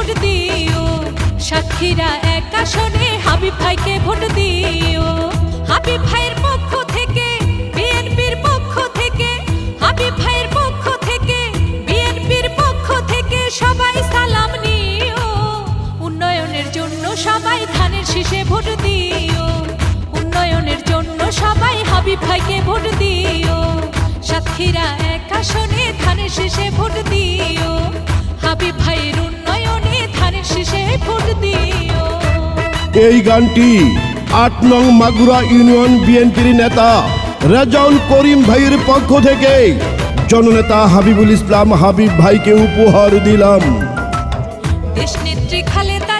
Vote দিও। সাক্ষীরা এক আসনে হাবিব ভাইকে ভোট দিও। হাবিব ভাইয়ের পক্ষ থেকে, বিএনপির পক্ষ থেকে, হাবিব ভাইয়ের পক্ষ থেকে, বিএনপির পক্ষ থেকে সবাই সালাম নিও। উন্নয়নের জন্য সবাই ধানের শীষে ভোট দিও। উন্নয়নের জন্য সবাই হাবিব ভাইকে ভোট দিও। সাক্ষীরা এক আসনে এই গানটি আট নং মাগুরা ইউনিয়ন বিএনপির নেতা রেজাউল করিম ভাইয়ের পক্ষ থেকে জননেতা হাবিবুল ইসলাম হাবিব ভাইকে উপহার দিলাম। দেশ নেত্রী খালেদা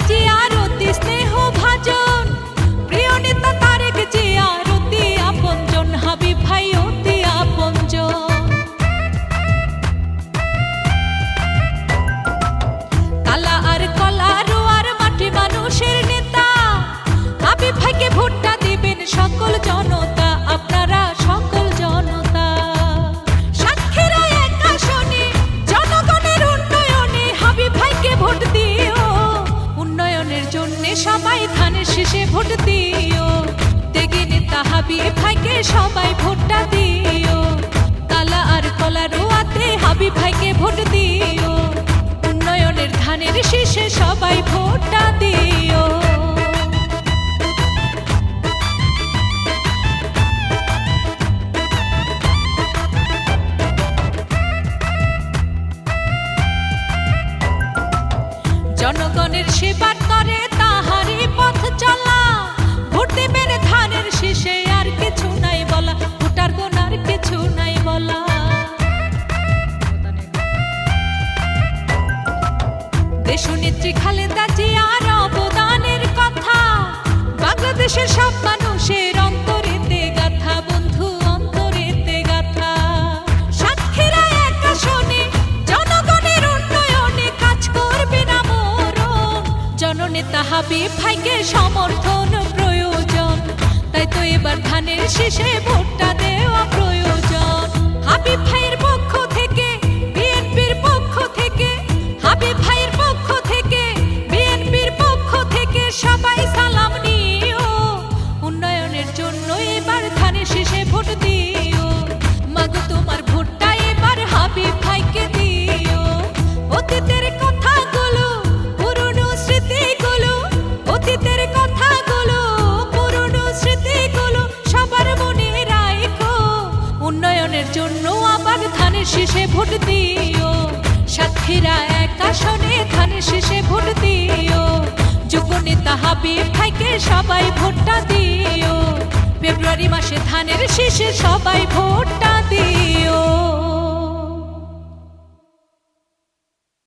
সবাই ধানের শেষে ভোট দিও। ভাইকে সবাই ভোটটা দিও। কালা আর কলা রোয়াতে হাবিব ভাইকে ভোট দিও। উন্নয়নের ধানের শীষে সবাই ভোটটা দিও। জনগণের সেবার দেশনেত্রী খালেদা জিয়ার অবদানের কথা। বাংলাদেশের সব মানুষের গাথা, বন্ধু গাথা। এক উন্নয়নে কাজ করবে না ভাইকে সমর্থন প্রয়োজন। তাই তো এবার ধানের শীষে ভোটটা দেওয়া প্রয়োজন। শীষে ভোট দিও। যোগ্য নেতা হাবিব ভাইকে সবাই ভোটটা দিও। ফেব্রুয়ারি মাসে ধানের শীষে সবাই ভোটটা দিও।